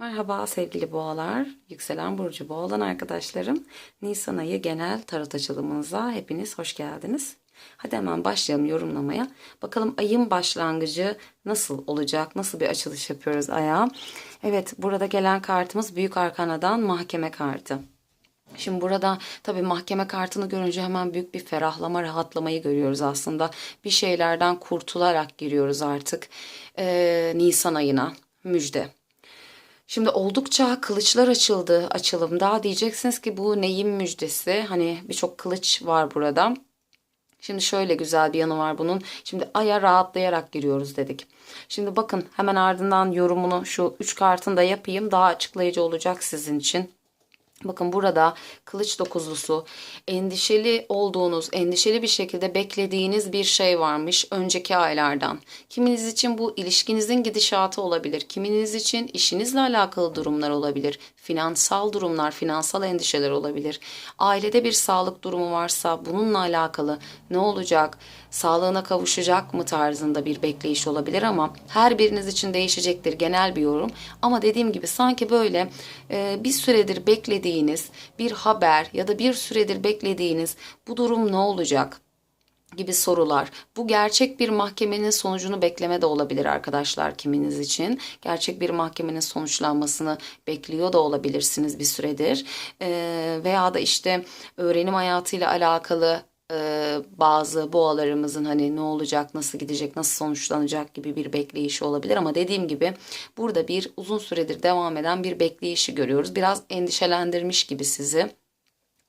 Merhaba sevgili boğalar, yükselen burcu boğa arkadaşlarım. Nisan ayı genel tarot açılımınıza hepiniz hoş geldiniz. Hadi hemen başlayalım yorumlamaya. Bakalım ayın başlangıcı nasıl olacak, nasıl bir açılış yapıyoruz aya. Evet burada gelen kartımız Büyük Arkana'dan mahkeme kartı. Şimdi burada tabii mahkeme kartını görünce hemen büyük bir ferahlama, rahatlamayı görüyoruz aslında. Bir şeylerden kurtularak giriyoruz artık Ee, Nisan ayına. Müjde. Şimdi oldukça kılıçlar açıldı açılımda. Diyeceksiniz ki bu neyin müjdesi? Hani birçok kılıç var burada. Şimdi şöyle güzel bir yanı var bunun. Şimdi aya rahatlayarak giriyoruz dedik. Şimdi bakın hemen ardından yorumunu şu üç kartını da yapayım. Daha açıklayıcı olacak sizin için. Bakın burada kılıç dokuzlusu endişeli olduğunuz, endişeli bir şekilde beklediğiniz bir şey varmış önceki aylardan. Kiminiz için bu ilişkinizin gidişatı olabilir. Kiminiz için işinizle alakalı durumlar olabilir. Finansal durumlar, finansal endişeler olabilir. Ailede bir sağlık durumu varsa bununla alakalı ne olacak? Sağlığına kavuşacak mı tarzında bir bekleyiş olabilir ama her biriniz için değişecektir genel bir yorum. Ama dediğim gibi sanki böyle e, bir süredir beklediğiniz bir haber ya da bir süredir beklediğiniz bu durum ne olacak? Gibi sorular. Bu gerçek bir mahkemenin sonucunu bekleme de olabilir arkadaşlar kiminiz için. Gerçek bir mahkemenin sonuçlanmasını bekliyor da olabilirsiniz bir süredir. Ee, veya da işte öğrenim hayatıyla alakalı e, bazı boğalarımızın hani ne olacak, nasıl gidecek, nasıl sonuçlanacak gibi bir bekleyişi olabilir ama dediğim gibi burada bir uzun süredir devam eden bir bekleyişi görüyoruz. Biraz endişelendirmiş gibi sizi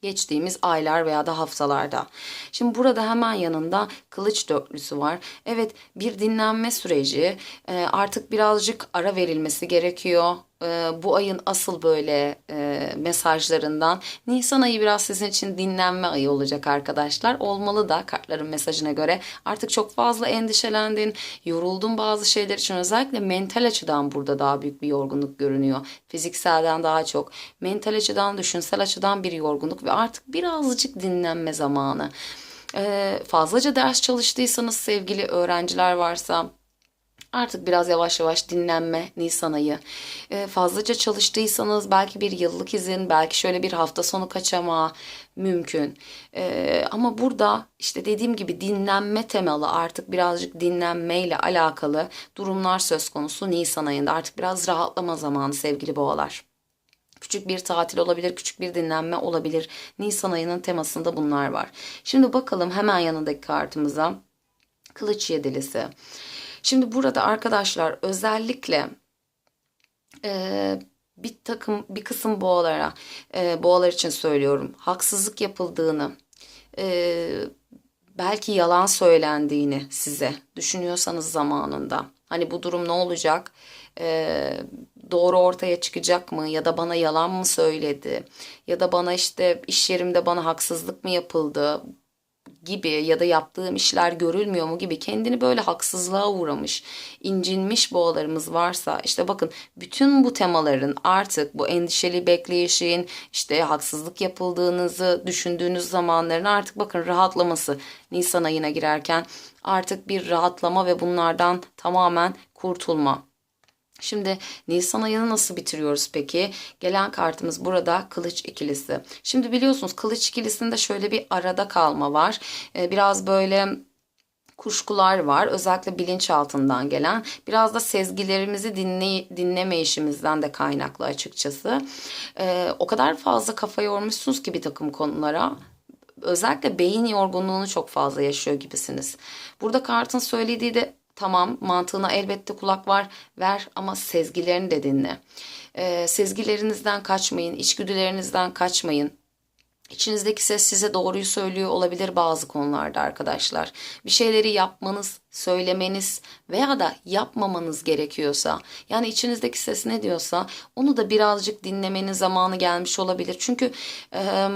geçtiğimiz aylar veya da haftalarda. Şimdi burada hemen yanında kılıç dörtlüsü var. Evet bir dinlenme süreci e, artık birazcık ara verilmesi gerekiyor. E, bu ayın asıl böyle e, mesajlarından Nisan ayı biraz sizin için dinlenme ayı olacak arkadaşlar. Olmalı da kartların mesajına göre. Artık çok fazla endişelendin, yoruldun bazı şeyler için özellikle mental açıdan burada daha büyük bir yorgunluk görünüyor. Fizikselden daha çok mental açıdan, düşünsel açıdan bir yorgunluk ve artık birazcık dinlenme zamanı. Ee, fazlaca ders çalıştıysanız sevgili öğrenciler varsa Artık biraz yavaş yavaş dinlenme Nisan ayı. Ee, fazlaca çalıştıysanız belki bir yıllık izin, belki şöyle bir hafta sonu kaçama mümkün. Ee, ama burada işte dediğim gibi dinlenme temalı artık birazcık dinlenmeyle alakalı durumlar söz konusu Nisan ayında. Artık biraz rahatlama zamanı sevgili boğalar. Küçük bir tatil olabilir, küçük bir dinlenme olabilir. Nisan ayının temasında bunlar var. Şimdi bakalım hemen yanındaki kartımıza. Kılıç yedilisi. Şimdi burada arkadaşlar özellikle e, bir takım bir kısım boğalara e, boğalar için söylüyorum. Haksızlık yapıldığını e, belki yalan söylendiğini size düşünüyorsanız zamanında. Hani bu durum ne olacak? E, doğru ortaya çıkacak mı? Ya da bana yalan mı söyledi? Ya da bana işte iş yerimde bana haksızlık mı yapıldı gibi ya da yaptığım işler görülmüyor mu gibi kendini böyle haksızlığa uğramış, incinmiş boğalarımız varsa işte bakın bütün bu temaların artık bu endişeli bekleyişin işte haksızlık yapıldığınızı düşündüğünüz zamanların artık bakın rahatlaması Nisan ayına girerken artık bir rahatlama ve bunlardan tamamen kurtulma. Şimdi Nisan ayını nasıl bitiriyoruz peki? Gelen kartımız burada kılıç ikilisi. Şimdi biliyorsunuz kılıç ikilisinde şöyle bir arada kalma var. Ee, biraz böyle kuşkular var. Özellikle bilinçaltından gelen. Biraz da sezgilerimizi dinley dinleme işimizden de kaynaklı açıkçası. Ee, o kadar fazla kafa yormuşsunuz ki bir takım konulara özellikle beyin yorgunluğunu çok fazla yaşıyor gibisiniz. Burada kartın söylediği de Tamam mantığına elbette kulak var ver ama sezgilerini de dinle. Ee, sezgilerinizden kaçmayın, içgüdülerinizden kaçmayın. İçinizdeki ses size doğruyu söylüyor olabilir bazı konularda arkadaşlar. Bir şeyleri yapmanız, söylemeniz veya da yapmamanız gerekiyorsa yani içinizdeki ses ne diyorsa onu da birazcık dinlemenin zamanı gelmiş olabilir. Çünkü e,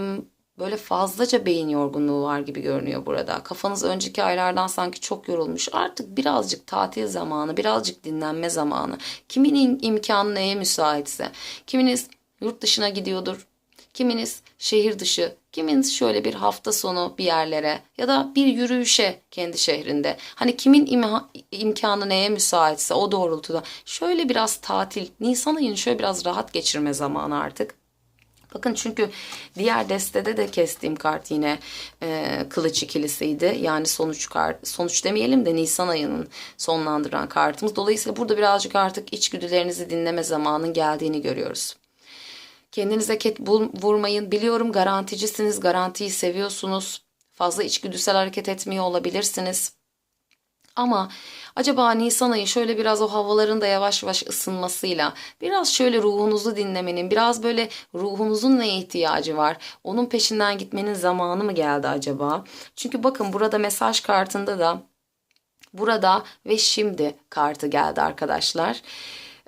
böyle fazlaca beyin yorgunluğu var gibi görünüyor burada. Kafanız önceki aylardan sanki çok yorulmuş. Artık birazcık tatil zamanı, birazcık dinlenme zamanı. Kiminin imkanı neye müsaitse. Kiminiz yurt dışına gidiyordur. Kiminiz şehir dışı Kimin şöyle bir hafta sonu bir yerlere ya da bir yürüyüşe kendi şehrinde. Hani kimin imha, imkanı neye müsaitse o doğrultuda. Şöyle biraz tatil, Nisan ayını şöyle biraz rahat geçirme zamanı artık. Bakın çünkü diğer destede de kestiğim kart yine e, kılıç ikilisiydi. Yani sonuç kart, sonuç demeyelim de Nisan ayının sonlandıran kartımız. Dolayısıyla burada birazcık artık içgüdülerinizi dinleme zamanının geldiğini görüyoruz. Kendinize ket vurmayın. Biliyorum garanticisiniz, garantiyi seviyorsunuz. Fazla içgüdüsel hareket etmiyor olabilirsiniz. Ama acaba Nisan ayı şöyle biraz o havaların da yavaş yavaş ısınmasıyla biraz şöyle ruhunuzu dinlemenin, biraz böyle ruhunuzun neye ihtiyacı var? Onun peşinden gitmenin zamanı mı geldi acaba? Çünkü bakın burada mesaj kartında da burada ve şimdi kartı geldi arkadaşlar.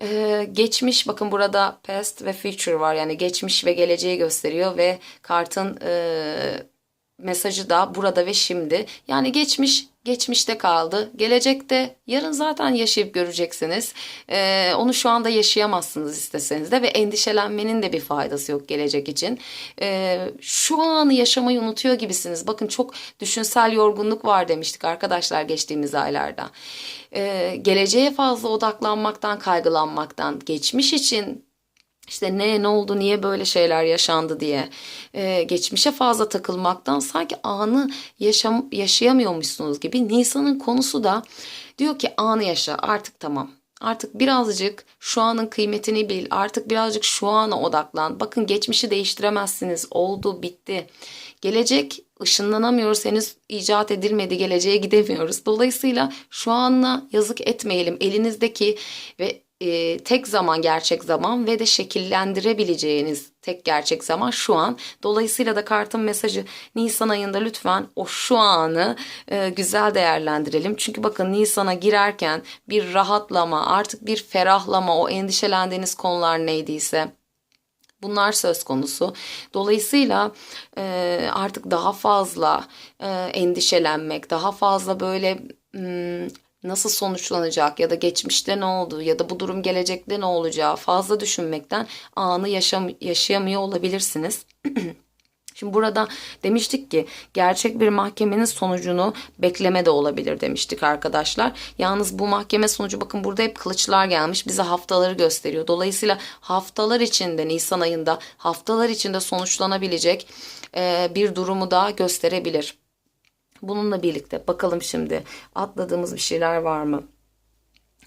Ee, geçmiş bakın burada past ve future var yani geçmiş ve geleceği gösteriyor ve kartın e, mesajı da burada ve şimdi. Yani geçmiş geçmişte kaldı. Gelecekte yarın zaten yaşayıp göreceksiniz. Ee, onu şu anda yaşayamazsınız isteseniz de ve endişelenmenin de bir faydası yok gelecek için. Ee, şu anı yaşamayı unutuyor gibisiniz. Bakın çok düşünsel yorgunluk var demiştik arkadaşlar geçtiğimiz aylarda. Ee, geleceğe fazla odaklanmaktan, kaygılanmaktan, geçmiş için işte ne ne oldu niye böyle şeyler yaşandı diye ee, geçmişe fazla takılmaktan sanki anı yaşam yaşayamıyormuşsunuz gibi Nisan'ın konusu da diyor ki anı yaşa artık tamam Artık birazcık şu anın kıymetini bil. Artık birazcık şu ana odaklan. Bakın geçmişi değiştiremezsiniz. Oldu, bitti. Gelecek ışınlanamıyoruz. Henüz icat edilmedi. Geleceğe gidemiyoruz. Dolayısıyla şu anla yazık etmeyelim. Elinizdeki ve e, tek zaman gerçek zaman ve de şekillendirebileceğiniz tek gerçek zaman şu an. Dolayısıyla da kartın mesajı Nisan ayında lütfen o şu anı e, güzel değerlendirelim. Çünkü bakın Nisan'a girerken bir rahatlama artık bir ferahlama o endişelendiğiniz konular neydiyse Bunlar söz konusu. Dolayısıyla e, artık daha fazla e, endişelenmek, daha fazla böyle hmm, nasıl sonuçlanacak ya da geçmişte ne oldu ya da bu durum gelecekte ne olacağı fazla düşünmekten anı yaşam yaşayamıyor olabilirsiniz. Şimdi burada demiştik ki gerçek bir mahkemenin sonucunu bekleme de olabilir demiştik arkadaşlar. Yalnız bu mahkeme sonucu bakın burada hep kılıçlar gelmiş bize haftaları gösteriyor. Dolayısıyla haftalar içinde Nisan ayında haftalar içinde sonuçlanabilecek bir durumu da gösterebilir. Bununla birlikte bakalım şimdi atladığımız bir şeyler var mı?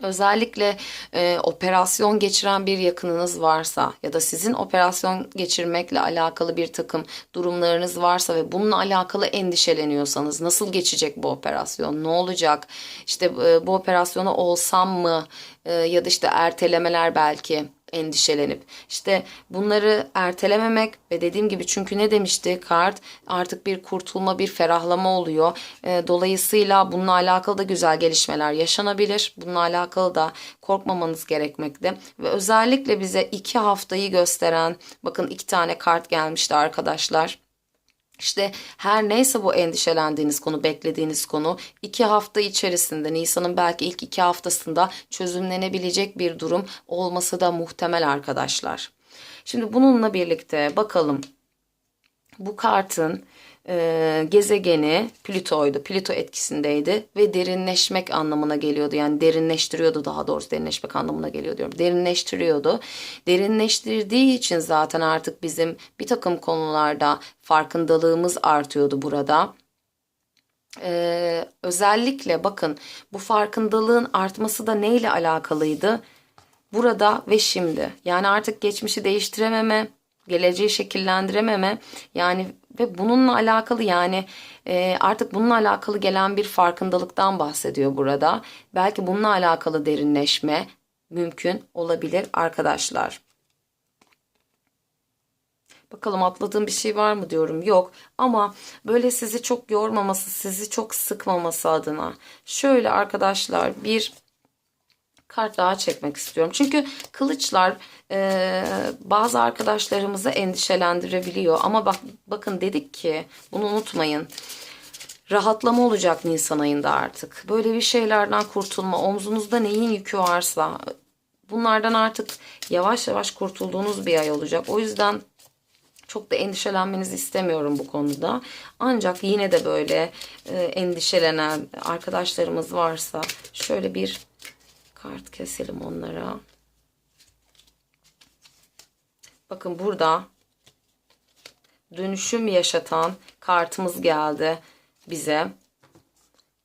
Özellikle e, operasyon geçiren bir yakınınız varsa ya da sizin operasyon geçirmekle alakalı bir takım durumlarınız varsa ve bununla alakalı endişeleniyorsanız nasıl geçecek bu operasyon? Ne olacak? İşte e, bu operasyonu olsam mı? E, ya da işte ertelemeler belki endişelenip işte bunları ertelememek ve dediğim gibi çünkü ne demişti kart artık bir kurtulma bir ferahlama oluyor. E, dolayısıyla bununla alakalı da güzel gelişmeler yaşanabilir. Bununla alakalı da korkmamanız gerekmekte ve özellikle bize iki haftayı gösteren bakın iki tane kart gelmişti arkadaşlar. İşte her neyse bu endişelendiğiniz konu, beklediğiniz konu iki hafta içerisinde Nisan'ın belki ilk iki haftasında çözümlenebilecek bir durum olması da muhtemel arkadaşlar. Şimdi bununla birlikte bakalım bu kartın e, gezegeni Plüto'ydu. Plüto etkisindeydi ve derinleşmek anlamına geliyordu. Yani derinleştiriyordu daha doğrusu derinleşmek anlamına geliyor diyorum. Derinleştiriyordu. Derinleştirdiği için zaten artık bizim bir takım konularda farkındalığımız artıyordu burada. Ee, özellikle bakın bu farkındalığın artması da neyle alakalıydı? Burada ve şimdi. Yani artık geçmişi değiştirememe, geleceği şekillendirememe yani ve bununla alakalı yani e, artık bununla alakalı gelen bir farkındalıktan bahsediyor burada. Belki bununla alakalı derinleşme mümkün olabilir arkadaşlar. Bakalım atladığım bir şey var mı diyorum. Yok ama böyle sizi çok yormaması, sizi çok sıkmaması adına şöyle arkadaşlar bir kart daha çekmek istiyorum. Çünkü kılıçlar e, bazı arkadaşlarımızı endişelendirebiliyor. Ama bak bakın dedik ki bunu unutmayın. Rahatlama olacak Nisan ayında artık. Böyle bir şeylerden kurtulma, omzunuzda neyin yükü varsa bunlardan artık yavaş yavaş kurtulduğunuz bir ay olacak. O yüzden Çok da endişelenmenizi istemiyorum bu konuda. Ancak yine de böyle e, endişelenen arkadaşlarımız varsa şöyle bir kart keselim onlara. Bakın burada dönüşüm yaşatan kartımız geldi bize.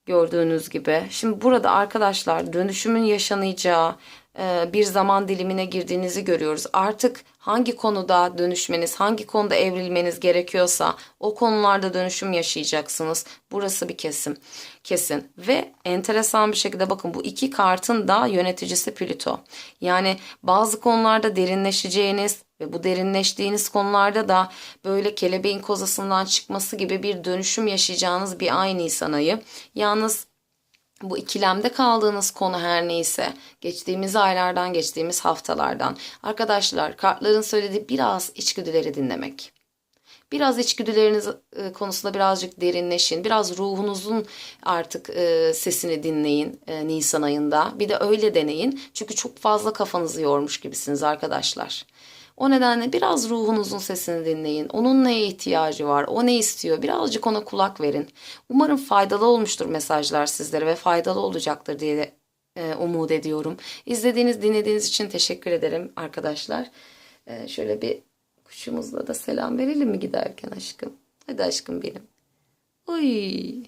Gördüğünüz gibi. Şimdi burada arkadaşlar dönüşümün yaşanacağı e, bir zaman dilimine girdiğinizi görüyoruz. Artık hangi konuda dönüşmeniz, hangi konuda evrilmeniz gerekiyorsa o konularda dönüşüm yaşayacaksınız. Burası bir kesim. Kesin. Ve enteresan bir şekilde bakın bu iki kartın da yöneticisi Plüto. Yani bazı konularda derinleşeceğiniz ve bu derinleştiğiniz konularda da böyle kelebeğin kozasından çıkması gibi bir dönüşüm yaşayacağınız bir ay Nisan ayı. Yalnız bu ikilemde kaldığınız konu her neyse geçtiğimiz aylardan geçtiğimiz haftalardan arkadaşlar kartların söylediği biraz içgüdüleri dinlemek. Biraz içgüdüleriniz e, konusunda birazcık derinleşin. Biraz ruhunuzun artık e, sesini dinleyin e, Nisan ayında. Bir de öyle deneyin. Çünkü çok fazla kafanızı yormuş gibisiniz arkadaşlar. O nedenle biraz ruhunuzun sesini dinleyin. Onun neye ihtiyacı var? O ne istiyor? Birazcık ona kulak verin. Umarım faydalı olmuştur mesajlar sizlere ve faydalı olacaktır diye e, umut ediyorum. İzlediğiniz, dinlediğiniz için teşekkür ederim arkadaşlar. E, şöyle bir kuşumuzla da selam verelim mi giderken aşkım? Hadi aşkım benim. Uy.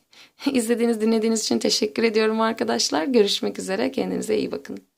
İzlediğiniz, dinlediğiniz için teşekkür ediyorum arkadaşlar. Görüşmek üzere. Kendinize iyi bakın.